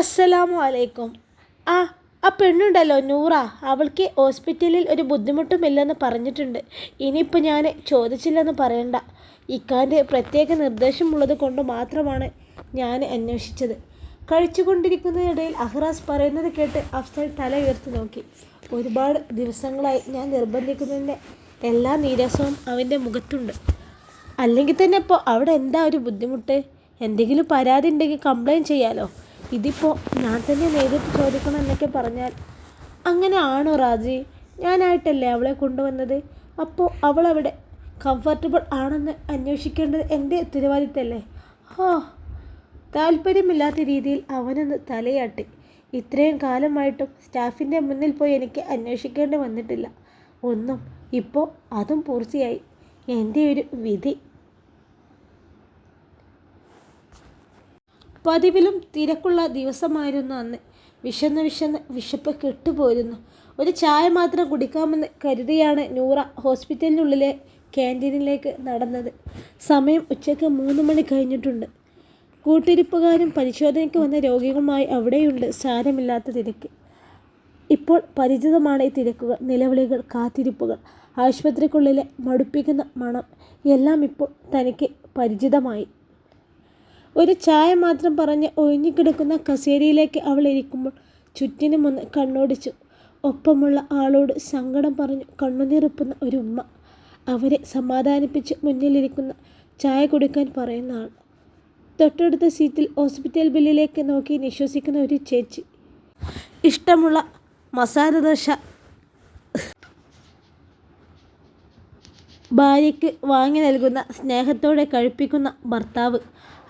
അസ്സലാമു അലൈക്കും. ആ ആ പെണ്ണുണ്ടല്ലോ നൂറ. അവൾക്ക് ഹോസ്പിറ്റലിൽ ഒരു ബുദ്ധിമുട്ടുമില്ലെന്ന് പറഞ്ഞിട്ടുണ്ട്. ഇനിയിപ്പോൾ ഞാൻ ചോദിച്ചില്ലെന്ന് പറയണ്ട. ഇക്കാന്റെ പ്രത്യേക നിർദ്ദേശമുള്ളത് കൊണ്ട് മാത്രമാണ് ഞാൻ അന്വേഷിച്ചത്. കഴിച്ചുകൊണ്ടിരിക്കുന്നതിനിടയിൽ അഹ്റാസ് പറയുന്നത് കേട്ട് അഫ്സൽ തല ഉയർത്തി നോക്കി. ഒരുപാട് ദിവസങ്ങളായി ഞാൻ നിർബന്ധിക്കുന്നതിന്റെ എല്ലാ നീരസവും അവന്റെ മുഖത്തുണ്ട്. അല്ലെങ്കിൽ തന്നെ ഇപ്പോൾ അവിടെ എന്താ ഒരു ബുദ്ധിമുട്ട്? എന്തെങ്കിലും പരാതി ഉണ്ടെങ്കിൽ കംപ്ലയിന്റ് ചെയ്യാലോ? ഇതിപ്പോൾ ഞാൻ തന്നെ നേരിട്ട് ചോദിക്കണം എന്നൊക്കെ പറഞ്ഞാൽ അങ്ങനെ ആണോ റാജി? ഞാനായിട്ടല്ലേ അവളെ കൊണ്ടുവന്നത്? അപ്പോൾ അവളവിടെ കംഫർട്ടബിൾ ആണെന്ന് അന്വേഷിക്കേണ്ടത് എന്റെ ഉത്തരവാദിത്തമല്ലേ ഹോ താല്പര്യമില്ലാത്ത രീതിയിൽ അവനൊന്ന് തലയാട്ടി. ഇത്രയും കാലമായിട്ടും സ്റ്റാഫിന്റെ മുന്നിൽ പോയി എനിക്ക് അന്വേഷിക്കേണ്ടി വന്നിട്ടില്ല. ഒന്നും ഇപ്പോൾ അതും പൂർത്തിയായി. എന്റെ ഒരു വിധി പതിവിലും തിരക്കുള്ള ദിവസമായിരുന്നു അന്ന്. വിശന്ന് വിശന്ന് വിശപ്പ് കെട്ടുപോയിരുന്നു ഒരു ചായ മാത്രം കുടിക്കാമെന്ന് കരുതിയാണ് നൂറ ഹോസ്പിറ്റലിനുള്ളിലെ ക്യാന്റീനിലേക്ക് നടന്നത്. സമയം ഉച്ചയ്ക്ക് മൂന്ന് മണി കഴിഞ്ഞിട്ടുണ്ട്. കൂട്ടിരിപ്പുകാരും പരിശോധനയ്ക്ക് വന്ന രോഗികളുമായി അവിടെയുണ്ട് സാരമില്ലാത്ത തിരക്ക്. ഇപ്പോൾ പരിചിതമാണ് ഈ തിരക്കുകൾ നിലവിളികൾ കാത്തിരിപ്പുകൾ. ആശുപത്രിക്കുള്ളിലെ മടുപ്പിക്കുന്ന മണം എല്ലാം ഇപ്പോൾ തനിക്ക് പരിചിതമായി. ഒരു ചായ മാത്രം പറഞ്ഞ് ഒഴിഞ്ഞുകിടക്കുന്ന കസേരയിലേക്ക് അവൾ ഇരിക്കുമ്പോൾ ചുറ്റിനും ഒന്ന് കണ്ണോടിച്ചു. ഒപ്പമുള്ള ആളോട് സങ്കടം പറഞ്ഞു കണ്ണുനീറുപ്പുന്ന ഒരു ഉമ്മ അവരെ സമാധാനിപ്പിച്ച് മുന്നിലിരിക്കുന്ന ചായ കുടിക്കാൻ പറയുന്ന ആൾ. തൊട്ടടുത്ത സീറ്റിൽ ഹോസ്പിറ്റൽ ബില്ലിലേക്ക് നോക്കി നിശ്വസിക്കുന്ന ഒരു ചേച്ചി. ഇഷ്ടമുള്ള മസാല ദോശ ഭാര്യയ്ക്ക് വാങ്ങി നൽകുന്ന സ്നേഹത്തോടെ കഴിപ്പിക്കുന്ന ഭർത്താവ്.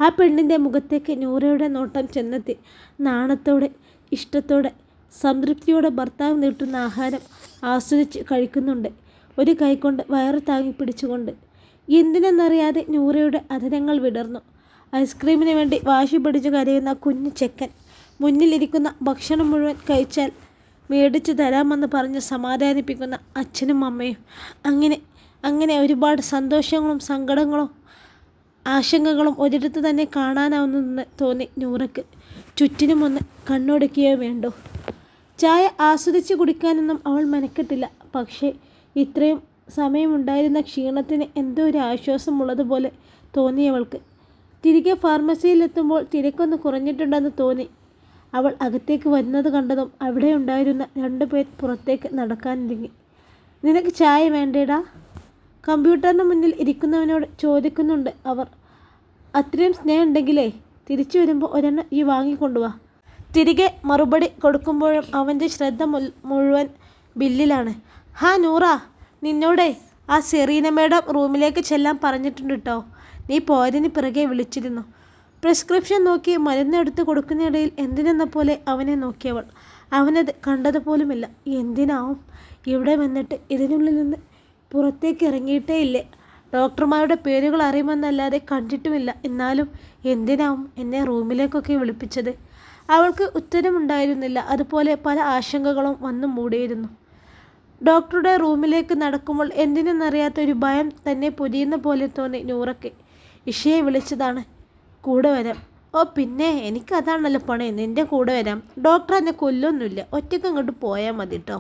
ആ പെണ്ണിന്റെ മുഖത്തേക്ക് നൂറയുടെ നോട്ടം ചെന്നെത്തി. നാണത്തോടെ ഇഷ്ടത്തോടെ സംതൃപ്തിയോടെ ഭർത്താവ് നീട്ടുന്ന ആഹാരം ആസ്വദിച്ച് കഴിക്കുന്നുണ്ട്. ഒരു കൈകൊണ്ട് വയറ് താങ്ങി പിടിച്ചുകൊണ്ട്. എന്തിനെന്നറിയാതെ നൂറയുടെ അധരങ്ങൾ വിടർന്നു. ഐസ്ക്രീമിന് വേണ്ടി വാശി പിടിച്ച് കരയുന്ന കുഞ്ഞു ചെക്കൻ മുന്നിലിരിക്കുന്ന ഭക്ഷണം മുഴുവൻ കഴിച്ചാൽ മേടിച്ചു തരാമെന്ന് പറഞ്ഞ് സമാധാനിപ്പിക്കുന്ന അച്ഛനും അമ്മയും. അങ്ങനെ അങ്ങനെ ഒരുപാട് സന്തോഷങ്ങളും സങ്കടങ്ങളും ആശങ്കകളും ഒരിടത്ത് തന്നെ കാണാനാവുന്നെന്ന് തോന്നി നൂറയ്ക്ക് ചുറ്റിനുമൊന്ന് കണ്ണൊടുക്കുകയോ വേണ്ടോ. ചായ ആസ്വദിച്ച് കുടിക്കാനൊന്നും അവൾ മെനക്കെട്ടില്ല. പക്ഷേ ഇത്രയും സമയമുണ്ടായിരുന്ന ക്ഷീണത്തിന് എന്തോ ഒരു ആശ്വാസമുള്ളതുപോലെ തോന്നിയവൾക്ക് തിരികെ ഫാർമസിയിലെത്തുമ്പോൾ തിരക്കൊന്ന് കുറഞ്ഞിട്ടുണ്ടെന്ന് തോന്നി. അവൾ അകത്തേക്ക് വരുന്നത് കണ്ടതും അവിടെ ഉണ്ടായിരുന്ന രണ്ടു പേർ പുറത്തേക്ക് നടക്കാനിറങ്ങി നിനക്ക് ചായ വേണ്ടേടാ? കമ്പ്യൂട്ടറിന് മുന്നിൽ ഇരിക്കുന്നവനോട് ചോദിക്കുന്നുണ്ട് അവർ. അത്രയും സ്നേഹം ഉണ്ടെങ്കിലേ തിരിച്ചു വരുമ്പോൾ ഒരെണ്ണം ഈ വാങ്ങിക്കൊണ്ടുവാ. തിരികെ മറുപടി കൊടുക്കുമ്പോഴും അവന്റെ ശ്രദ്ധ മുഴുവൻ ബില്ലിലാണ്. ഹാ നൂറ നിന്നോടെ ആ സെറീന മേഡം റൂമിലേക്ക് ചെല്ലാൻ പറഞ്ഞിട്ടുണ്ട് കേട്ടോ നീ പോയതിന് പിറകെ വിളിച്ചിരുന്നു. പ്രിസ്ക്രിപ്ഷൻ നോക്കി മരുന്നെടുത്ത് കൊടുക്കുന്നിടയിൽ എന്തിനെന്ന പോലെ അവനെ നോക്കിയവൾ. അവനത് കണ്ടതുപോലുമില്ല. എന്തിനാവും? ഇവിടെ വന്നിട്ട് ഇതിനുള്ളിൽ നിന്ന് പുറത്തേക്ക് ഇറങ്ങിയിട്ടേ ഇല്ലേ. ഡോക്ടർമാരുടെ പേരുകൾ അറിയുമെന്നല്ലാതെ കണ്ടിട്ടുമില്ല. എന്നാലും എന്തിനാവും എന്നെ റൂമിലേക്കൊക്കെ വിളിപ്പിച്ചത്? അവൾക്ക് ഉത്തരമുണ്ടായിരുന്നില്ല. അതുപോലെ പല ആശങ്കകളും വന്നു മൂടിയിരുന്നു. ഡോക്ടറുടെ റൂമിലേക്ക് നടക്കുമ്പോൾ എന്തിനെന്നറിയാത്ത ഒരു ഭയം തന്നെ പൊതിയുന്ന പോലെ തോന്നി നൂറയ്ക്ക്. ഇഷയെ വിളിച്ചതാണ് കൂടെ വരാം. ഓ പിന്നെ എനിക്കതാണല്ലോ പണി. നിന്റെ കൂടെ വരാം. ഡോക്ടർ എന്നെ കൊല്ലൊന്നുമില്ല. ഒറ്റയ്ക്ക് അങ്ങോട്ട് പോയാൽ മതി കേട്ടോ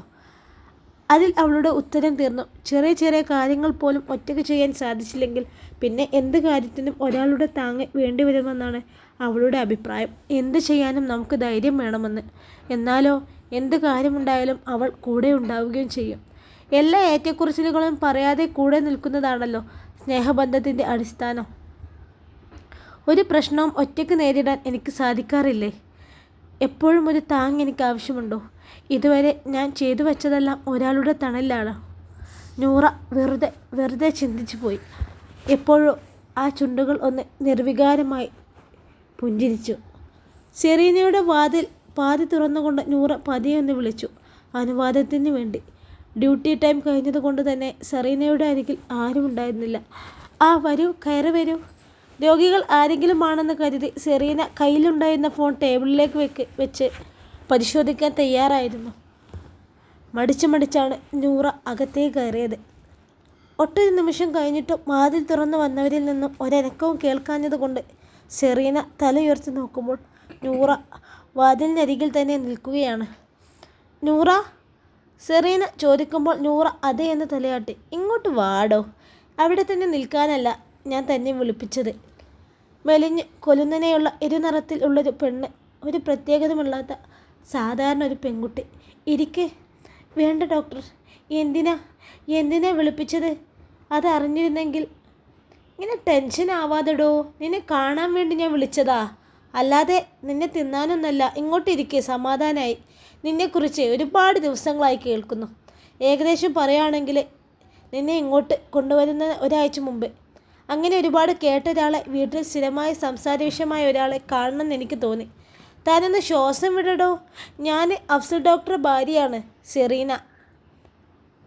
അതിൽ അവളുടെ ഉത്തരം തീർന്നു. ചെറിയ ചെറിയ കാര്യങ്ങൾ പോലും ഒറ്റയ്ക്ക് ചെയ്യാൻ സാധിച്ചില്ലെങ്കിൽ പിന്നെ എന്ത് കാര്യത്തിനും ഒരാളുടെ താങ്ങ് വേണ്ടിവരുമെന്നാണ് അവളുടെ അഭിപ്രായം. എന്ത് ചെയ്യാനും നമുക്ക് ധൈര്യം വേണമെന്ന്. എന്നാലോ എന്ത് കാര്യമുണ്ടായാലും അവൾ കൂടെ ഉണ്ടാവുകയും ചെയ്യും. എല്ലാ ഏറ്റക്കുറിച്ചിലുകളും പറയാതെ കൂടെ നിൽക്കുന്നതാണല്ലോ സ്നേഹബന്ധത്തിന്റെ അടിസ്ഥാനം. ഒരു പ്രശ്നവും ഒറ്റയ്ക്ക് നേരിടാൻ എനിക്ക് സാധിക്കാറില്ലേ? എപ്പോഴും ഒരു താങ് എനിക്ക് ആവശ്യമുണ്ടോ? ഇതുവരെ ഞാൻ ചെയ്തു വെച്ചതെല്ലാം ഒരാളുടെ തണലിലാണ്. നൂറ വെറുതെ വെറുതെ ചിന്തിച്ചു പോയി. എപ്പോഴോ ആ ചുണ്ടുകൾ ഒന്ന് നിർവികാരമായി പുഞ്ചിരിച്ചു. സെറീനയുടെ വാതിൽ പാതി തുറന്നുകൊണ്ട് നൂറ പതിയെ ഒന്ന് വിളിച്ചു. അനുവാദത്തിന് വേണ്ടി. ഡ്യൂട്ടി ടൈം കഴിഞ്ഞതുകൊണ്ട് തന്നെ സെറീനയുടെ അരികിൽ ആരും ഉണ്ടായിരുന്നില്ല. ആ വരൂ കയറി വരൂ. രോഗികൾ ആരെങ്കിലും ആണെന്ന് കരുതി സെറീന കയ്യിലുണ്ടായിരുന്ന ഫോൺ ടേബിളിലേക്ക് വെക്ക് വെച്ച് പരിശോധിക്കാൻ തയ്യാറായിരുന്നു. മടിച്ചു മടിച്ചാണ് നൂറ അകത്തേക്ക് കയറിയത്. ഒട്ടൊരു നിമിഷം കഴിഞ്ഞിട്ടും വാതിൽ തുറന്നു വന്നവരിൽ നിന്നും ഒരനക്കവും കേൾക്കാഞ്ഞതുകൊണ്ട് സെറീന തലയുയർത്തി നോക്കുമ്പോൾ നൂറ വാതിലിനരികിൽ തന്നെ നിൽക്കുകയാണ്. നൂറ സെറീന ചോദിക്കുമ്പോൾ നൂറ അതെ എന്ന് തലയാട്ടി ഇങ്ങോട്ട് വാടോ അവിടെ തന്നെ നിൽക്കാനല്ല ഞാൻ തന്നെ വിളിപ്പിച്ചത് മെലിഞ്ഞ് കൊലുന്നനെയുള്ള ഇരുനിറത്തിൽ ഉള്ളൊരു പെണ്ണ് ഒരു പ്രത്യേകതമില്ലാത്ത സാധാരണ ഒരു പെൺകുട്ടി. ഇരിക്കെ. വേണ്ട ഡോക്ടർ. എന്തിനാ? എന്തിനാ വിളിപ്പിച്ചത്? അതറിഞ്ഞിരുന്നെങ്കിൽ. ഇങ്ങനെ ടെൻഷൻ ആവാതെടോ. നിന്നെ കാണാൻ വേണ്ടി ഞാൻ വിളിച്ചതാ. അല്ലാതെ നിന്നെ തിന്നാനൊന്നല്ല. ഇങ്ങോട്ടിരിക്കെ സമാധാനമായി നിന്നെക്കുറിച്ച് ഒരുപാട് ദിവസങ്ങളായി കേൾക്കുന്നു. ഏകദേശം പറയുകയാണെങ്കിൽ നിന്നെ ഇങ്ങോട്ട് കൊണ്ടുവരുന്ന ഒരാഴ്ച മുമ്പ്. അങ്ങനെ ഒരുപാട് കേട്ട ഒരാളെ വീട്ടിൽ സ്ഥിരമായി സംസാര വിഷയമായ ഒരാളെ കാണണമെന്ന് എനിക്ക് തോന്നി. താനൊന്ന് ശ്വാസം വിടടോ. ഞാൻ അഫ്സൽ ഡോക്ടർ ഭാര്യയാണ് സെറീന.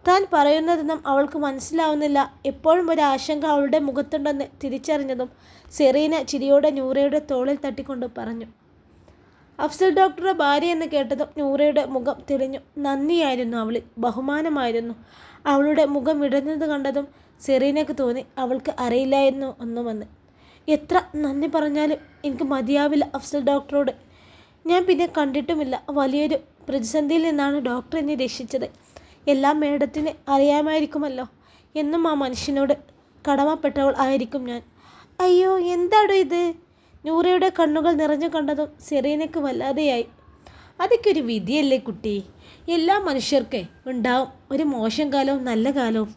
താൻ പറയുന്നതൊന്നും അവൾക്ക് മനസ്സിലാവുന്നില്ല. എപ്പോഴും ഒരു ആശങ്ക അവളുടെ മുഖത്തുണ്ടെന്ന് തിരിച്ചറിഞ്ഞതും സെറീന ചിരിയോടെ നൂറയുടെ തോളിൽ തട്ടിക്കൊണ്ട് പറഞ്ഞു. അഫ്സൽ ഡോക്ടറുടെ ഭാര്യ എന്ന് കേട്ടതും നൂറയുടെ മുഖം തെളിഞ്ഞു. നന്ദിയായിരുന്നു അവളിൽ ബഹുമാനമായിരുന്നു. അവളുടെ മുഖം വിടഞ്ഞത് കണ്ടതും സെറീനയ്ക്ക് തോന്നി അവൾക്ക് അറിയില്ലായിരുന്നു ഒന്നുമെന്ന്. എത്ര നന്ദി പറഞ്ഞാലും എനിക്ക് മതിയാവില്ല അഫ്സൽ ഡോക്ടറോട്. ഞാൻ പിന്നെ കണ്ടിട്ടുമില്ല. വലിയൊരു പ്രതിസന്ധിയിൽ നിന്നാണ് ഡോക്ടർ എന്നെ രക്ഷിച്ചത്. എല്ലാം മേഡത്തിന് അറിയാമായിരിക്കുമല്ലോ. എന്നും ആ മനുഷ്യനോട് കടമപ്പെട്ടവൾ ആയിരിക്കും ഞാൻ. അയ്യോ എന്താടോ ഇത്? നൂറയുടെ കണ്ണുകൾ നിറഞ്ഞു കണ്ടതും സെറീനയ്ക്ക് വല്ലാതെയായി. അതൊക്കെ ഒരു വിധിയല്ലേ കുട്ടി? എല്ലാ മനുഷ്യർക്ക് ഉണ്ടാവും ഒരു മോശം കാലവും നല്ല കാലവും.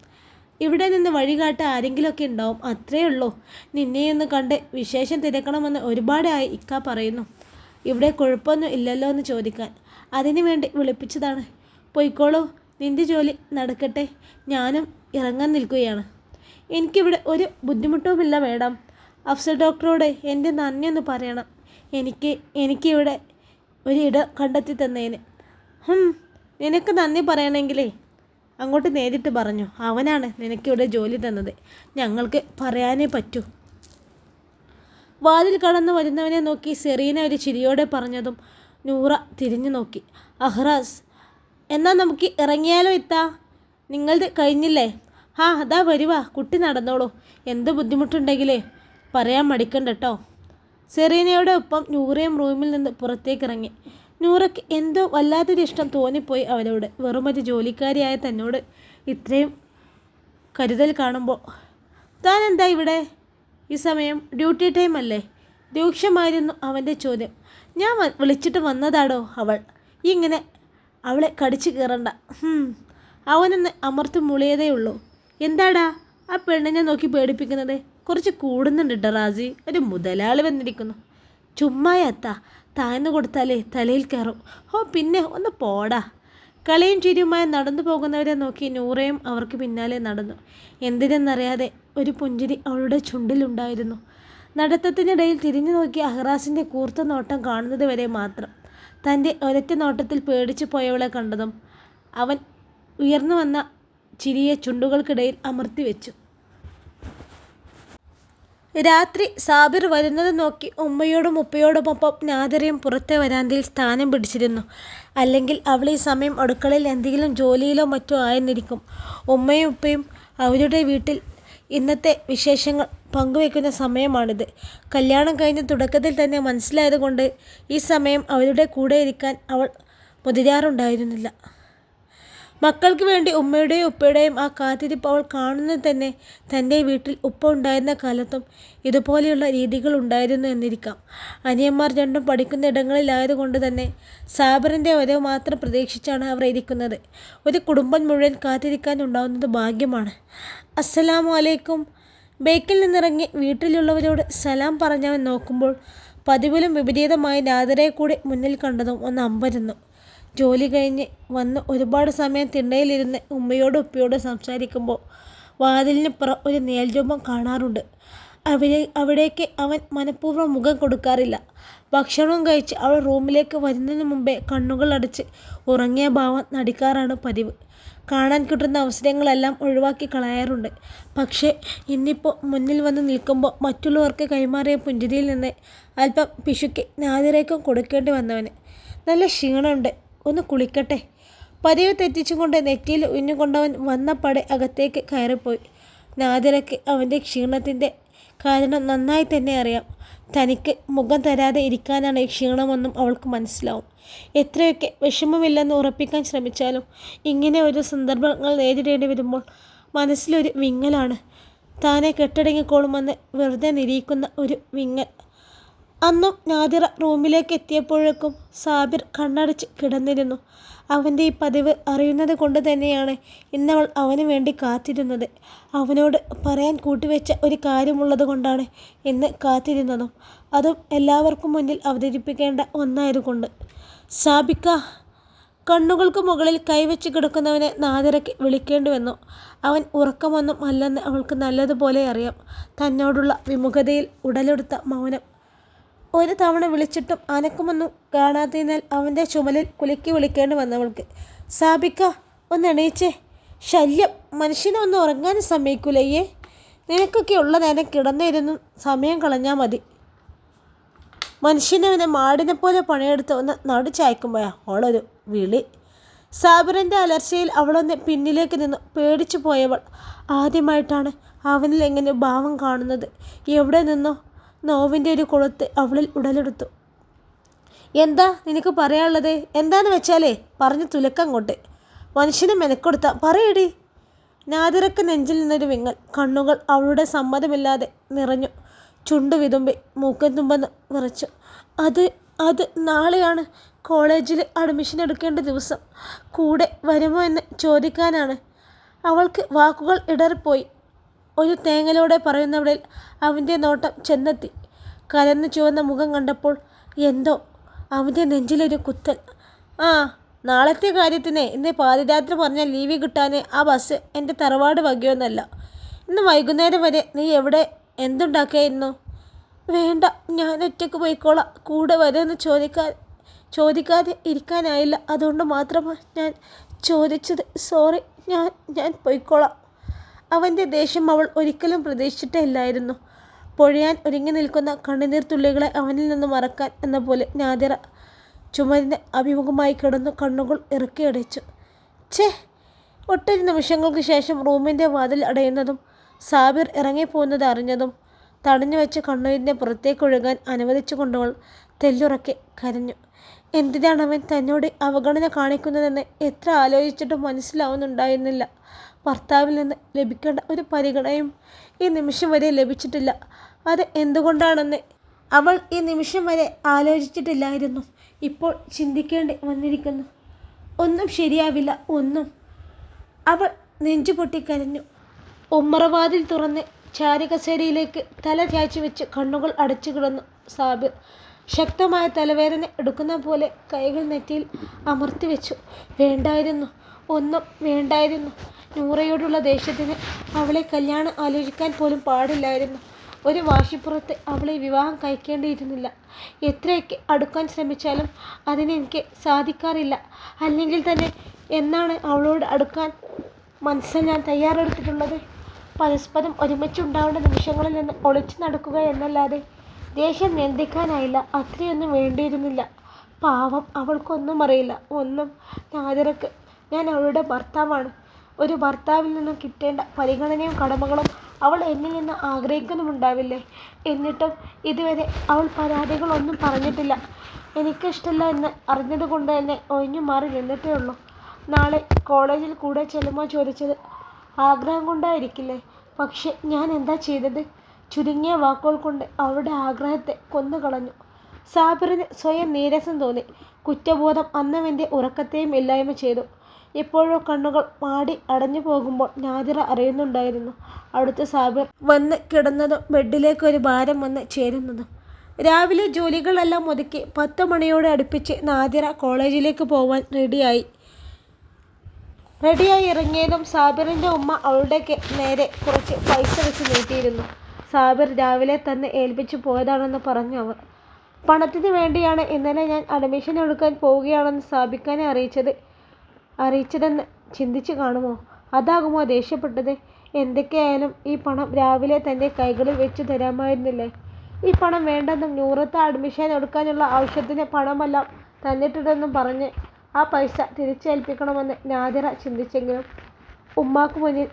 ഇവിടെ നിന്ന് വഴികാട്ട ആരെങ്കിലുമൊക്കെ ഉണ്ടാവും. അത്രയേ ഉള്ളൂ നിന്നെയൊന്ന് കണ്ട് വിശേഷം തിരക്കണമെന്ന് ഒരുപാടായി ഇക്ക പറയുന്നു. ഇവിടെ കുഴപ്പമൊന്നും ഇല്ലല്ലോ എന്ന് ചോദിക്കാൻ. അതിനു വേണ്ടി വിളിപ്പിച്ചതാണ്. പൊയ്ക്കോളൂ നിന്റെ ജോലി നടക്കട്ടെ. ഞാനും ഇറങ്ങാൻ നിൽക്കുകയാണ്. എനിക്കിവിടെ ഒരു ബുദ്ധിമുട്ടുമില്ല മേഡം. അഫ്സൽ ഡോക്ടറോട് എന്റെ നന്ദി ഒന്ന് പറയണം. എനിക്ക് എനിക്കിവിടെ ഒരു ഇടം കണ്ടെത്തി തന്നതിന് നിനക്ക് നന്ദി പറയണമെങ്കിലേ. അങ്ങോട്ട് നേരിട്ട് പറഞ്ഞു. അവനാണ് നിനക്കിവിടെ ജോലി തന്നത്. ഞങ്ങൾക്ക് പറയാനേ പറ്റൂ. വാതിൽ കടന്നു വരുന്നവനെ നോക്കി സെറീന ഒരു ചിരിയോടെ പറഞ്ഞതും നൂറ തിരിഞ്ഞു നോക്കി. അഹ്റാസ് എന്നാൽ നമുക്ക് ഇറങ്ങിയാലോ ഇത്താ? നിങ്ങളത് കഴിഞ്ഞില്ലേ? ആ അതാ വരുവാ കുട്ടി നടന്നോളൂ. എന്ത് ബുദ്ധിമുട്ടുണ്ടെങ്കിലേ? പറയാൻ മടിക്കണ്ട കേട്ടോ സെറീനയുടെ ഒപ്പം നൂറയും റൂമിൽ നിന്ന് പുറത്തേക്ക് ഇറങ്ങി നൂറയ്ക്ക് എന്തോ വല്ലാത്തൊരു ഇഷ്ടം തോന്നിപ്പോയി അവരോട്. വെറുമൊരു ജോലിക്കാരിയായ തന്നോട് ഇത്രയും കരുതൽ കാണുമ്പോൾ താൻ എന്താ ഇവിടെ? ഈ സമയം ഡ്യൂട്ടി ടൈം അല്ലേ? രൂക്ഷമായിരുന്നു അവന്റെ ചോദ്യം. ഞാൻ വിളിച്ചിട്ട് വന്നതാടോ അവൾ? ഇങ്ങനെ അവളെ കടിച്ചു കയറണ്ട. അവനൊന്ന് അമർത്ത് മുളിയതേ ഉള്ളൂ. എന്താടാ? ആ പെണ്ണിനെ നോക്കി പേടിപ്പിക്കുന്നത്? കുറച്ച് കൂടുന്നുണ്ട് ഡറാസി റാസി. ഒരു മുതലാളി വന്നിരിക്കുന്നു. ചുമ്മായത്ത താഴ്ന്നു കൊടുത്താലേ തലയിൽ കയറും. ഓ പിന്നെ ഒന്ന് പോടാ. കളിയും ചിരിയുമായി നടന്നു പോകുന്നവരെ നോക്കി നൂറയും അവർക്ക് പിന്നാലെ നടന്നു. എന്തിനെന്നറിയാതെ ഒരു പുഞ്ചിരി അവളുടെ ചുണ്ടിലുണ്ടായിരുന്നു. നടത്തത്തിനിടയിൽ തിരിഞ്ഞു നോക്കി അഹ്റാസിന്റെ കൂർത്ത നോട്ടം കാണുന്നത് വരെ മാത്രം. തന്റെ ഒരറ്റ നോട്ടത്തിൽ പേടിച്ചു പോയവളെ കണ്ടതും അവൻ ഉയർന്നു വന്ന ചിരിയെ ചുണ്ടുകൾക്കിടയിൽ അമർത്തി വെച്ചു. രാത്രി സാബിർ വരുന്നത് നോക്കി ഉമ്മയോടും ഉപ്പയോടുമൊപ്പം നാദരയും പുറത്തെ വരാന്തയിൽ സ്ഥാനം പിടിച്ചിരുന്നു. അല്ലെങ്കിൽ അവൾ ഈ സമയം അടുക്കളയിൽ എന്തെങ്കിലും ജോലിയിലോ മറ്റോ ആയെന്നിരിക്കും. ഉമ്മയും ഉപ്പയും അവരുടെ വീട്ടിൽ ഇന്നത്തെ വിശേഷങ്ങൾ പങ്കുവെക്കുന്ന സമയമാണിത്. കല്യാണം കഴിഞ്ഞ തുടക്കത്തിൽ തന്നെ മനസ്സിലായതുകൊണ്ട് ഈ സമയം അവരുടെ കൂടെ ഇരിക്കാൻ അവൾ മുതിരാറുണ്ടായിരുന്നില്ല. മക്കൾക്ക് വേണ്ടി ഉമ്മയുടെയും ഉപ്പയുടെയും ആ കാത്തിരിപ്പ് അവൾ കാണുന്നത് തന്നെ തന്റെ വീട്ടിൽ ഉപ്പ ഉണ്ടായിരുന്ന കാലത്തും ഇതുപോലെയുള്ള രീതികൾ ഉണ്ടായിരുന്നു എന്നിരിക്കാം. അനിയന്മാർ രണ്ടും പഠിക്കുന്ന ഇടങ്ങളിലായതുകൊണ്ട് തന്നെ സാബറിന്റെ വരവ് മാത്രം പ്രതീക്ഷിച്ചാണ് അവർ ഇരിക്കുന്നത്. ഒരു കുടുംബം മുഴുവൻ കാത്തിരിക്കാനുണ്ടാവുന്നത് ഭാഗ്യമാണ്. അസ്സലാമു അലൈക്കും. ബേക്കിൽ നിന്നിറങ്ങി വീട്ടിലുള്ളവരോട് സലാം പറഞ്ഞവൻ നോക്കുമ്പോൾ പതിവിലും വിപരീതമായി നാദരെ കൂടി മുന്നിൽ കണ്ടതും ഒന്ന് അമ്പരുന്നു. ജോലി കഴിഞ്ഞ് വന്ന് ഒരുപാട് സമയം തിണ്ണയിലിരുന്ന് ഉമ്മയോടും ഉപ്പയോടും സംസാരിക്കുമ്പോൾ വാതിലിന് പുറം ഒരു നേൽരൂപം കാണാറുണ്ട്. അവിടെ അവിടേക്ക് അവൻ മനഃപൂർവം മുഖം കൊടുക്കാറില്ല. ഭക്ഷണം കഴിച്ച് അവൾ റൂമിലേക്ക് വരുന്നതിന് മുമ്പേ കണ്ണുകൾ അടച്ച് ഉറങ്ങിയ ഭാവം നടിക്കാറാണ് പതിവ്. കാണാൻ കിട്ടുന്ന അവസരങ്ങളെല്ലാം ഒഴിവാക്കി കളയാറുണ്ട്. പക്ഷേ ഇന്നിപ്പോൾ മുന്നിൽ വന്ന് നിൽക്കുമ്പോൾ മറ്റുള്ളവർക്ക് കൈമാറിയ പുഞ്ചിരിയിൽ നിന്ന് അല്പം പിശുക്കി നാദിരേക്കും കൊടുക്കേണ്ടി വന്നവന് നല്ല ക്ഷീണമുണ്ട്. ഒന്ന് കുളിക്കട്ടെ. പതിവ് തെറ്റിച്ചുകൊണ്ട് നെറ്റിയിൽ ഉഞ്ഞുകൊണ്ടവൻ വന്നപ്പാടെ അകത്തേക്ക് കയറിപ്പോയി. നാദിരയ്ക്ക് അവന്റെ ക്ഷീണത്തിന്റെ കാരണം നന്നായി തന്നെ അറിയാം. തനിക്ക് മുഖം തരാതെ ഇരിക്കാനാണ് ഈ ക്ഷീണമെന്നും അവൾക്ക് മനസ്സിലാവും. എത്രയൊക്കെ വിഷമമില്ലെന്ന് ഉറപ്പിക്കാൻ ശ്രമിച്ചാലും ഇങ്ങനെ ഒരു സന്ദർഭങ്ങൾ നേരിടേണ്ടി വരുമ്പോൾ മനസ്സിലൊരു വിങ്ങലാണ്. താനെ കെട്ടടങ്ങിക്കോളുമെന്ന് വെറുതെ നിരീക്കുന്ന ഒരു വിങ്ങൽ അന്നും നാദിറ റൂമിലേക്ക് എത്തിയപ്പോഴേക്കും സാബിർ കണ്ണടച്ച് കിടന്നിരുന്നു. അവന്റെ ഈ പതിവ് അറിയുന്നത് കൊണ്ട് തന്നെയാണ് ഇന്നവൾ അവന് വേണ്ടി കാത്തിരുന്നത്. അവനോട് പറയാൻ കൂട്ടിവെച്ച ഒരു കാര്യമുള്ളത് കൊണ്ടാണ് ഇന്ന് കാത്തിരുന്നതും. അതും എല്ലാവർക്കും മുന്നിൽ അവതരിപ്പിക്കേണ്ട ഒന്നായതുകൊണ്ട്. സാബിക്ക കണ്ണുകൾക്ക് മുകളിൽ കൈവച്ച് കിടക്കുന്നവനെ നാദിറയ്ക്ക് വിളിക്കേണ്ടി വന്നു അവൻ ഉറക്കമൊന്നും അല്ലെന്ന് അവൾക്ക് നല്ലതുപോലെ അറിയാം. തന്നോടുള്ള വിമുഖതയിൽ ഉടലെടുത്ത മൗനം ഒരു തവണ വിളിച്ചിട്ടും അനക്കുമൊന്നും കാണാത്തതിനാൽ അവന്റെ ചുമലിൽ കുലുക്കി വിളിക്കേണ്ടി വന്നവൾക്ക്. സാബിക്ക ഒന്ന് എണീച്ചേ. ശല്യം. മനുഷ്യനെ ഒന്ന് ഉറങ്ങാനും സമ്മതിക്കൂലയ്യേ. നിനക്കൊക്കെ ഉള്ള നേരം കിടന്നിരുന്നു സമയം കളഞ്ഞാൽ മതി. മനുഷ്യനെ അവനെ മാടിനെ പോലെ പണിയെടുത്ത് ഒന്ന് നടു ചായ്ക്കുമ്പോഴാ അവളൊരു വിളി. സാബിറിന്റെ അലർച്ചയിൽ അവളൊന്ന് പിന്നിലേക്ക് നിന്ന് പേടിച്ചു പോയവൾ ആദ്യമായിട്ടാണ് അവനിൽ എങ്ങനെ ഭാവം കാണുന്നത്. എവിടെ നിന്നോ നോവിന്റെ ഒരു കൊളുത്ത് അവളിൽ ഉടലെടുത്തു. എന്താ നിനക്ക് പറയാനുള്ളത്? എന്താന്ന് വെച്ചാലേ? പറഞ്ഞു തുലക്കങ്ങോട്ട് മനുഷ്യനെ മെനക്കൊടുത്ത. പറയടി. നാദിറക്ക് നെഞ്ചിൽ നിന്നൊരു വിങ്ങൽ. കണ്ണുകൾ അവളുടെ സമ്മതമില്ലാതെ നിറഞ്ഞു. ചുണ്ടു വിതുമ്പി മൂക്കൻ തുമ്പെന്ന് വിറച്ചു. അത് അത് നാളെയാണ്. കോളേജിൽ അഡ്മിഷൻ എടുക്കേണ്ട ദിവസം. കൂടെ വരുമോ എന്ന് ചോദിക്കാനാണ്. അവൾക്ക് വാക്കുകൾ ഇടറിപ്പോയി. ഒരു തേങ്ങലോടെ പറയുന്നവളിൽ അവന്റെ നോട്ടം ചെന്നെത്തി. കലർന്നു ചുവന്ന മുഖം കണ്ടപ്പോൾ എന്തോ? അവന്റെ നെഞ്ചിലൊരു കുത്തൽ. ആ നാളത്തെ കാര്യത്തിന്. ഇന്ന് പാതിരാത്രി പറഞ്ഞ ലീവ് കിട്ടാൻ ആ ബസ് എന്റെ തറവാട് വകയൊന്നല്ല. ഇന്ന് വൈകുന്നേരം വരെ നീ എവിടെ? എന്തുണ്ടാക്കിയായിരുന്നു? വേണ്ട ഞാൻ ഒറ്റയ്ക്ക് പോയിക്കോളാം. കൂടെ വരുമെന്ന് ചോദിക്കാൻ ചോദിക്കാതെ ഇരിക്കാനായില്ല. അതുകൊണ്ട് മാത്രമാണ് ഞാൻ ചോദിച്ചത്. സോറി ഞാൻ ഞാൻ പോയിക്കോളാം. അവന്റെ ദേഷ്യം അവൾ ഒരിക്കലും പ്രതീക്ഷിച്ചിട്ടില്ലായിരുന്നു. പൊഴിയാൻ ഒരുങ്ങി നിൽക്കുന്ന കണ്ണുനീർ തുള്ളികളെ അവനിൽ നിന്ന് മറക്കാൻ എന്ന പോലെ നാദിറ ചുമരിന് അഭിമുഖമായി കിടന്നു കണ്ണുകൾ ഇറുക്കിയടച്ചു ഛേ ഒട്ടൊരു നിമിഷങ്ങൾക്ക് ശേഷം റൂമിന്റെ വാതിൽ അടയുന്നതും സാബിർ ഇറങ്ങിപ്പോകുന്നത് അറിഞ്ഞതും തടഞ്ഞു വെച്ച് കണ്ണൂരിനെ പുറത്തേക്കൊഴുകാൻ അനുവദിച്ചു കൊണ്ടവൾ തെല്ലുറക്കെ കരഞ്ഞു. എന്തിനാണ് അവൻ തന്നോട് അവഗണന കാണിക്കുന്നതെന്ന് എത്ര ആലോചിച്ചിട്ടും മനസ്സിലാവുന്നുണ്ടായിരുന്നില്ല. ഭർത്താവിൽ നിന്ന് ലഭിക്കേണ്ട ഒരു പരിഗണയും ഈ നിമിഷം വരെ ലഭിച്ചിട്ടില്ല. അത് എന്തുകൊണ്ടാണെന്ന് അവൾ ഈ നിമിഷം വരെ ആലോചിച്ചിട്ടില്ലായിരുന്നു. ഇപ്പോൾ ചിന്തിക്കേണ്ടി വന്നിരിക്കുന്നു. ഒന്നും ശരിയാവില്ല. ഒന്നും. അവൾ നെഞ്ചു പൊട്ടിക്കരഞ്ഞു ഉമ്മറവാതിൽ തുറന്ന് ചാരികസേരയിലേക്ക് തല ചായ്ച്ചു വെച്ച് കണ്ണുകൾ അടച്ചു കിടന്നു സാബിർ. ശക്തമായ തലവേദന എടുക്കുന്ന പോലെ കൈകൾ നെറ്റിയിൽ അമർത്തി വെച്ചു. വേണ്ടായിരുന്നു. ഒന്നും വേണ്ടായിരുന്നു. നൂറയോടുള്ള ദേഷ്യത്തിന് അവളെ കല്യാണം ആലോചിക്കാൻ പോലും പാടില്ലായിരുന്നു. ഒരു വാശിപ്പുറത്ത് അവളെ വിവാഹം കഴിക്കേണ്ടിയിരുന്നില്ല. എത്രയൊക്കെ അടുക്കാൻ ശ്രമിച്ചാലും അതിനെനിക്ക് സാധിക്കാറില്ല. അല്ലെങ്കിൽ തന്നെ എന്നാണ് അവളോട് അടുക്കാൻ മനസ്സിൽ ഞാൻ തയ്യാറെടുത്തിട്ടുള്ളത്? പരസ്പരം ഒരുമിച്ചുണ്ടാവേണ്ട നിമിഷങ്ങളിൽ നിന്ന് ഒളിച്ചു നടക്കുക എന്നല്ലാതെ ദേഷ്യം നിയന്ത്രിക്കാനായില്ല. അത്രയൊന്നും വേണ്ടിയിരുന്നില്ല. പാവം അവൾക്കൊന്നും അറിയില്ല. ഒന്നും നാദിറക്ക്. ഞാൻ അവളുടെ ഭർത്താവാണ്. ഒരു ഭർത്താവിൽ നിന്നും കിട്ടേണ്ട പരിഗണനയും കടമകളും അവൾ എന്നിൽ നിന്ന് ആഗ്രഹിക്കുന്നുമുണ്ടാവില്ലേ? എന്നിട്ടും ഇതുവരെ അവൾ പരാതികളൊന്നും പറഞ്ഞിട്ടില്ല. എനിക്കിഷ്ടമില്ല എന്ന് അറിഞ്ഞത് കൊണ്ട് തന്നെ ഒഴിഞ്ഞു മാറി നിന്നിട്ടേ ഉള്ളൂ. നാളെ കോളേജിൽ കൂടെ ചെല്ലുമോ ചോദിച്ചത് ആഗ്രഹം കൊണ്ടായിരിക്കില്ലേ? പക്ഷെ ഞാൻ എന്താ ചെയ്തത്? ചുരുങ്ങിയ വാക്കുകൾ കൊണ്ട് അവളുടെ ആഗ്രഹത്തെ കൊന്നുകളഞ്ഞു. സാബിറിന് സ്വയം നീരസം തോന്നി. കുറ്റബോധം അന്നവന്റെ ഉറക്കത്തെയും ഇല്ലായ്മ ചെയ്തു. എപ്പോഴോ കണ്ണുകൾ മാടി അടഞ്ഞു പോകുമ്പോൾ നാദിറ അറിയുന്നുണ്ടായിരുന്നു. അടുത്ത സാബിർ വന്ന് കിടന്നതും ബെഡിലേക്ക് ഒരു ഭാരം വന്ന് ചേരുന്നതും. രാവിലെ ജോലികളെല്ലാം ഒതുക്കി പത്ത് മണിയോടെ അടുപ്പിച്ച് നാദിറ കോളേജിലേക്ക് പോവാൻ റെഡിയായി. റെഡിയായി ഇറങ്ങിയതും സാബിറിന്റെ ഉമ്മ അവളുടെ നേരെ കുറച്ച് പൈസ വെച്ച് നീട്ടിയിരുന്നു. സാബിർ രാവിലെ തന്നെ ഏൽപ്പിച്ചു പോയതാണെന്ന് പറഞ്ഞു അവർ. പണത്തിന് വേണ്ടിയാണ് ഇന്നലെ ഞാൻ അഡ്മിഷൻ എടുക്കാൻ പോവുകയാണെന്ന് സാബിക്കാനെ അറിയിച്ചത്. അറിയിച്ചതെന്ന് ചിന്തിച്ചു കാണുമോ? അതാകുമോ ദേഷ്യപ്പെട്ടത്? എന്തൊക്കെയായാലും ഈ പണം രാവിലെ തന്റെ കൈകളിൽ വെച്ച് തരാമായിരുന്നില്ലേ? ഈ പണം വേണ്ടെന്നും നൂറത്തെ അഡ്മിഷൻ എടുക്കാനുള്ള ആവശ്യത്തിന് പണമെല്ലാം തന്നിട്ടുണ്ടെന്നും പറഞ്ഞ് ആ പൈസ തിരിച്ചേൽപ്പിക്കണമെന്ന് നാദിറ ചിന്തിച്ചെങ്കിലും ഉമ്മാക്ക് മുന്നിൽ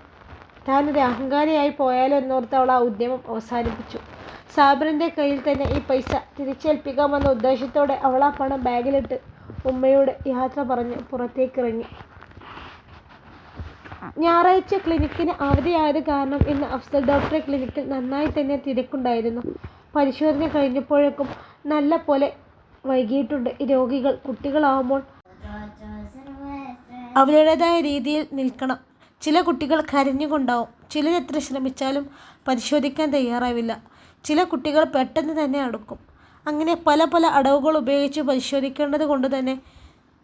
താനൊരു അഹങ്കാരിയായി പോയാലോ എന്നോർത്ത് ആ ഉദ്യമം അവസാനിപ്പിച്ചു. സാബറിന്റെ കയ്യിൽ തന്നെ ഈ പൈസ തിരിച്ചേൽപ്പിക്കാമെന്ന ഉദ്ദേശത്തോടെ അവൾ ആ പണം ബാഗിലിട്ട് ഉമ്മയോട് യാത്ര പറഞ്ഞ് പുറത്തേക്കിറങ്ങി. ഞായറാഴ്ച ക്ലിനിക്കിന് അവധിയായത് കാരണം ഇന്ന് അഫ്സൽ ഡോക്ടറെ ക്ലിനിക്കിൽ നന്നായി തന്നെ തിരക്കുണ്ടായിരുന്നു. പരിശോധന കഴിഞ്ഞപ്പോഴേക്കും നല്ല പോലെ വൈകിയിട്ടുണ്ട്. രോഗികൾ കുട്ടികളാവുമ്പോൾ അവരുടേതായ രീതിയിൽ നിൽക്കണം. ചില കുട്ടികൾ കരഞ്ഞുകൊണ്ടാവും. ചിലരെത്ര ശ്രമിച്ചാലും പരിശോധിക്കാൻ തയ്യാറാവില്ല. ചില കുട്ടികൾ പെട്ടെന്ന് തന്നെ അടുക്കും. അങ്ങനെ പല പല അടവുകൾ ഉപയോഗിച്ച് പരിശോധിക്കേണ്ടത് കൊണ്ട് തന്നെ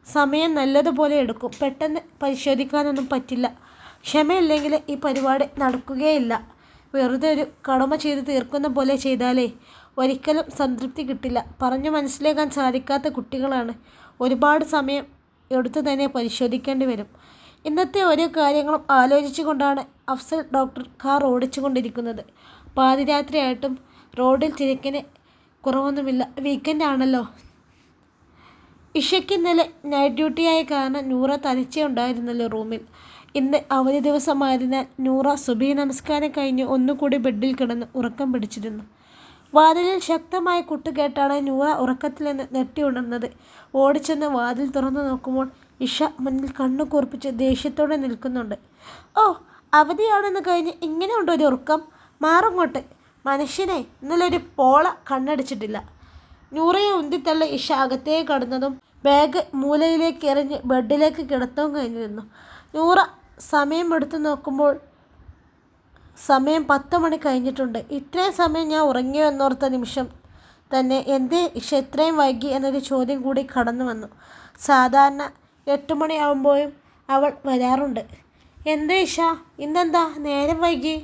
സമയം നല്ലതുപോലെ എടുക്കും. പെട്ടെന്ന് പരിശോധിക്കാനൊന്നും പറ്റില്ല. ക്ഷമയില്ലെങ്കിൽ ഈ പരിപാടി നടക്കുകയില്ല. വെറുതെ ഒരു കടമ ചെയ്ത് തീർക്കുന്ന പോലെ ചെയ്താലേ ഒരിക്കലും സംതൃപ്തി കിട്ടില്ല. പറഞ്ഞു മനസ്സിലാക്കാൻ സാധിക്കാത്ത കുട്ടികളാണ് ഒരുപാട് സമയം എടുത്തു തന്നെ പരിശോധിക്കേണ്ടി വരും. ഇന്നത്തെ ഓരോ കാര്യങ്ങളും ആലോചിച്ചു കൊണ്ടാണ് അഫ്സൽ ഡോക്ടർ കാർ ഓടിച്ചു കൊണ്ടിരിക്കുന്നത് പാതിരാത്രിയായിട്ടും റോഡിൽ തിരക്കിന് കുറവൊന്നുമില്ല. വീക്കെൻഡ് ആണല്ലോ. ഇഷയ്ക്ക് ഇന്നലെ നൈറ്റ് ഡ്യൂട്ടിയായ കാരണം നൂറ തനിച്ചേ ഉണ്ടായിരുന്നല്ലോ റൂമിൽ. ഇന്ന് അവധി ദിവസമായതിനാൽ നൂറ സുബി നമസ്കാരം കഴിഞ്ഞ് ഒന്നുകൂടി ബെഡിൽ കിടന്ന് ഉറക്കം പിടിച്ചിരുന്നു. വാതിലിൽ ശക്തമായ കുട്ടുകേട്ടാണ് നൂറ ഉറക്കത്തിൽ നിന്ന് നെട്ടി ഉണർന്നത്. ഓടിച്ചെന്ന് വാതിൽ തുറന്നു നോക്കുമ്പോൾ ഇഷ മുന്നിൽ കണ്ണു കൂർപ്പിച്ച് ദേഷ്യത്തോടെ നിൽക്കുന്നുണ്ട്. ഓ അവധിയാണെന്ന് കഴിഞ്ഞ് ഇങ്ങനെ ഉണ്ടോ ഒരു ഉറക്കം? മാറങ്ങോട്ട്. മനുഷ്യനെ ഇന്നലൊരു പോള കണ്ണടിച്ചിട്ടില്ല. നൂറയെ ഉന്തിത്തള്ള ഇഷ അകത്തേക്ക് കടന്നതും ബാഗ് മൂലയിലേക്ക് എറിഞ്ഞ് ബെഡിലേക്ക് കിടത്തവും കഴിഞ്ഞിരുന്നു. നൂറ സമയം എടുത്തു നോക്കുമ്പോൾ സമയം പത്ത് മണി കഴിഞ്ഞിട്ടുണ്ട്. ഇത്രയും സമയം ഞാൻ ഉറങ്ങിയോ എന്നോർത്ത നിമിഷം തന്നെ എന്തേ ഇഷ ഇത്രയും വൈകി എന്നൊരു ചോദ്യം കൂടി കടന്നു വന്നു. സാധാരണ എട്ട് മണിയാവുമ്പോഴും അവൾ വരാറുണ്ട്. എന്തേ ഇഷ ഇന്നെന്താ നേരം വൈകി?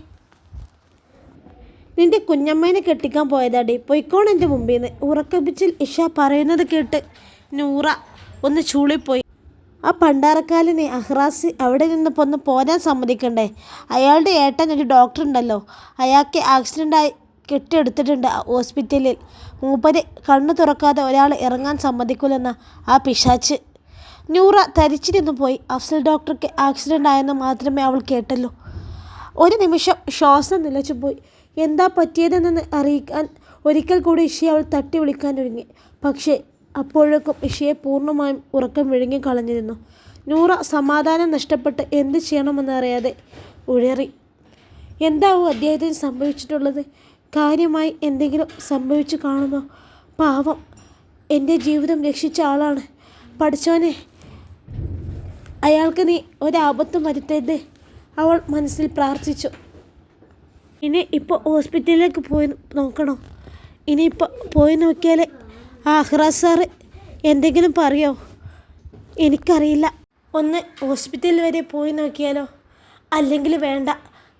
നിന്റെ കുഞ്ഞമ്മേനെ കെട്ടിക്കാൻ പോയതാടി. പൊയ്ക്കോണെന്റെ മുമ്പിൽ നിന്ന് ഉറക്കപ്പിച്ചിൽ ഇഷ പറയുന്നത് കേട്ട് നൂറ ഒന്ന് ചൂളിപ്പോയി. ആ പണ്ടാറക്കാലിനെ അഹ്റാസ് അവിടെ നിന്നിപ്പോൾ ഒന്ന് പോരാൻ സമ്മതിക്കണ്ടേ? അയാളുടെ ഏട്ടൻ ഒരു ഡോക്ടർ ഉണ്ടല്ലോ. അയാൾക്ക് ആക്സിഡന്റായി കെട്ടിയെടുത്തിട്ടുണ്ട് ഹോസ്പിറ്റലിൽ മൂപ്പര് കണ്ണ് തുറക്കാതെ ഒരാൾ ഇറങ്ങാൻ സമ്മതിക്കില്ലെന്ന ആ പിശാച്ച്. നൂറ തരിച്ചിരുന്നു പോയി. അഫ്സൽ ഡോക്ടർക്ക് ആക്സിഡന്റ് ആയെന്ന് മാത്രമേ അവൾ കേട്ടല്ലോ. ഒരു നിമിഷം ശ്വാസം നിലച്ചുപോയി. എന്താ പറ്റിയതെന്ന് അറിയിക്കാൻ ഒരിക്കൽ കൂടി ഇഷയെ അവൾ തട്ടി വിളിക്കാൻ ഒരുങ്ങി. പക്ഷേ അപ്പോഴേക്കും ഇഷയെ പൂർണമായും ഉറക്കം വിഴുങ്ങി കളഞ്ഞിരുന്നു. നൂറ സമാധാനം നഷ്ടപ്പെട്ട് എന്ത് ചെയ്യണമെന്നറിയാതെ ഉഴറി. എന്താവും അദ്ദേഹത്തിന് സംഭവിച്ചിട്ടുള്ളത്? കാര്യമായി എന്തെങ്കിലും സംഭവിച്ചു കാണുമോ പാവം എന്റെ ജീവിതം രക്ഷിച്ച ആളാണ്. പഠിച്ചവനെ അയാൾക്ക് നീ ഒരാപത്തും വരുത്തരുത്. അവൾ മനസ്സിൽ പ്രാർത്ഥിച്ചു. ഇനി ഇപ്പോൾ ഹോസ്പിറ്റലിലേക്ക് പോയി നോക്കണോ? ഇനിയിപ്പോൾ പോയി നോക്കിയാൽ ആഹ്റ സാറ് എന്തെങ്കിലും പറയോ? എനിക്കറിയില്ല. ഒന്ന് ഹോസ്പിറ്റലിൽ വരെ പോയി നോക്കിയാലോ? അല്ലെങ്കിൽ വേണ്ട.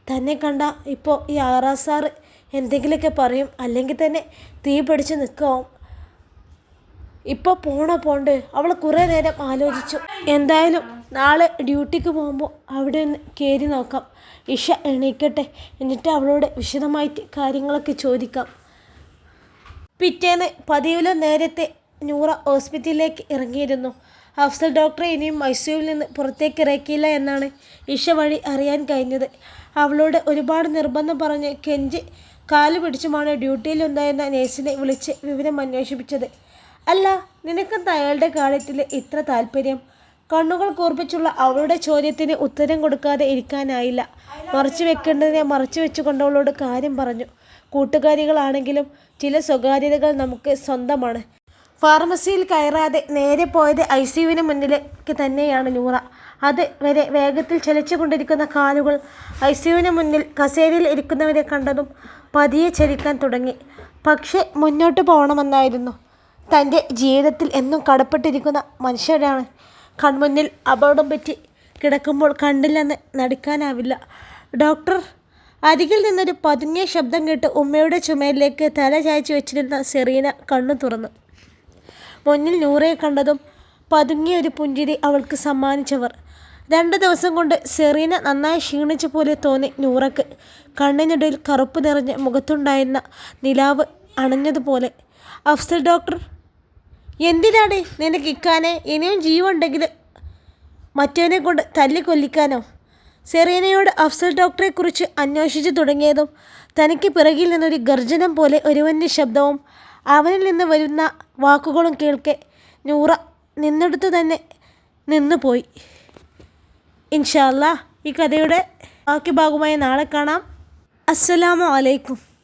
തന്നെ കണ്ട ഇപ്പോൾ ഈ ആറ സാറ് എന്തെങ്കിലുമൊക്കെ പറയും. അല്ലെങ്കിൽ തന്നെ തീ പിടിച്ച് നിൽക്കാവും ഇപ്പോൾ പോണോ പോണ്ട്? അവൾ കുറേ നേരം ആലോചിച്ചു. എന്തായാലും നാളെ ഡ്യൂട്ടിക്ക് പോകുമ്പോൾ അവിടെ ഒന്ന് കയറി നോക്കാം. ഇഷ എണീക്കട്ടെ. എന്നിട്ട് അവളോട് വിശദമായിട്ട് കാര്യങ്ങളൊക്കെ ചോദിക്കാം. പിറ്റേന്ന് പതിവിലെ നേരത്തെ നൂറ ഹോസ്പിറ്റലിലേക്ക് ഇറങ്ങിയിരുന്നു. അഫ്സൽ ഡോക്ടറെ ഇനിയും മൈസൂരിൽ നിന്ന് പുറത്തേക്ക് ഇറക്കിയില്ല എന്നാണ് ഇഷ വഴി അറിയാൻ കഴിഞ്ഞത്. അവളോട് ഒരുപാട് നിർബന്ധം പറഞ്ഞ് കെഞ്ചി കാൽ പിടിച്ചുമാണ് ഡ്യൂട്ടിയിലുണ്ടായിരുന്ന നേഴ്സിനെ വിളിച്ച് വിവരം അന്വേഷിപ്പിച്ചത്. അല്ല നിനക്കെന്താ അയാളുടെ കാര്യത്തിൽ ഇത്ര താല്പര്യം? കണ്ണുകൾ കൂർപ്പിച്ചുള്ള അവളുടെ ചോദ്യത്തിന് ഉത്തരം കൊടുക്കാതെ ഇരിക്കാനായില്ല. മറച്ചു വെക്കേണ്ടതിനെ മറച്ചു വെച്ചുകൊണ്ട് അവളോട് കാര്യം പറഞ്ഞു. കൂട്ടുകാരികളാണെങ്കിലും ചില സ്വകാര്യതകൾ നമുക്ക് സ്വന്തമാണ്. ഫാർമസിയിൽ കയറാതെ നേരെ പോയത് ഐ സിയുവിന് മുന്നിലേക്ക് തന്നെയാണ് നൂറ. അത് വരെ വേഗത്തിൽ ചലിച്ചുകൊണ്ടിരിക്കുന്ന കാലുകൾ ഐ സിയുവിന് മുന്നിൽ കസേരയിൽ ഇരിക്കുന്നവരെ കണ്ടതും പതിയെ ചലിക്കാൻ തുടങ്ങി. പക്ഷേ മുന്നോട്ട് പോകണമെന്നായിരുന്നു. തന്റെ ജീവിതത്തിൽ എന്നും കടപ്പെട്ടിരിക്കുന്ന മനുഷ്യരാണ്. കൺമുന്നിൽ അപകടം പറ്റി കിടക്കുമ്പോൾ കണ്ടില്ലെന്ന് നടിക്കാനാവില്ല. ഡോക്ടർ അരികിൽ നിന്നൊരു പതുങ്ങിയ ശബ്ദം കേട്ട് ഉമ്മയുടെ ചുമയിലേക്ക് തല ചായച്ചു വെച്ചിരുന്ന സെറീന കണ്ണു തുറന്നു. മുന്നിൽ നൂറയെ കണ്ടതും പതുങ്ങിയ ഒരു പുഞ്ചിരി അവൾക്ക് സമ്മാനിച്ചവർ. രണ്ട് ദിവസം കൊണ്ട് സെറീന നന്നായി ക്ഷീണിച്ച പോലെ തോന്നി നൂറക്ക്. കണ്ണിനിടയിൽ കറുപ്പ് നിറഞ്ഞ് മുഖത്തുണ്ടായിരുന്ന നിലാവ് അണഞ്ഞതുപോലെ. അഫ്സൽ ഡോക്ടർ എന്തിനാണ് നിനക്ക് ഇക്കാനെ ഇനിയും ജീവുണ്ടെങ്കിൽ മറ്റവനെ കൊണ്ട് തല്ലിക്കൊല്ലിക്കാനോ സെറീനയോട് അഫ്സൽ ഡോക്ടറെക്കുറിച്ച് അന്വേഷിച്ചു തുടങ്ങിയതും തനിക്ക് പിറകിൽ നിന്നൊരു ഗർജനം പോലെ ഒരുവന്റെ ശബ്ദവും അവനിൽ നിന്ന് വരുന്ന വാക്കുകളും കേൾക്കെ നൂറ നിന്നെടുത്ത് തന്നെ നിന്നുപോയി ഇൻഷാ ഇൻഷാല്ല ഈ കഥയുടെ ബാക്കി ഭാഗമായി നാളെ കാണാം. അസ്സലാമു അലൈക്കും.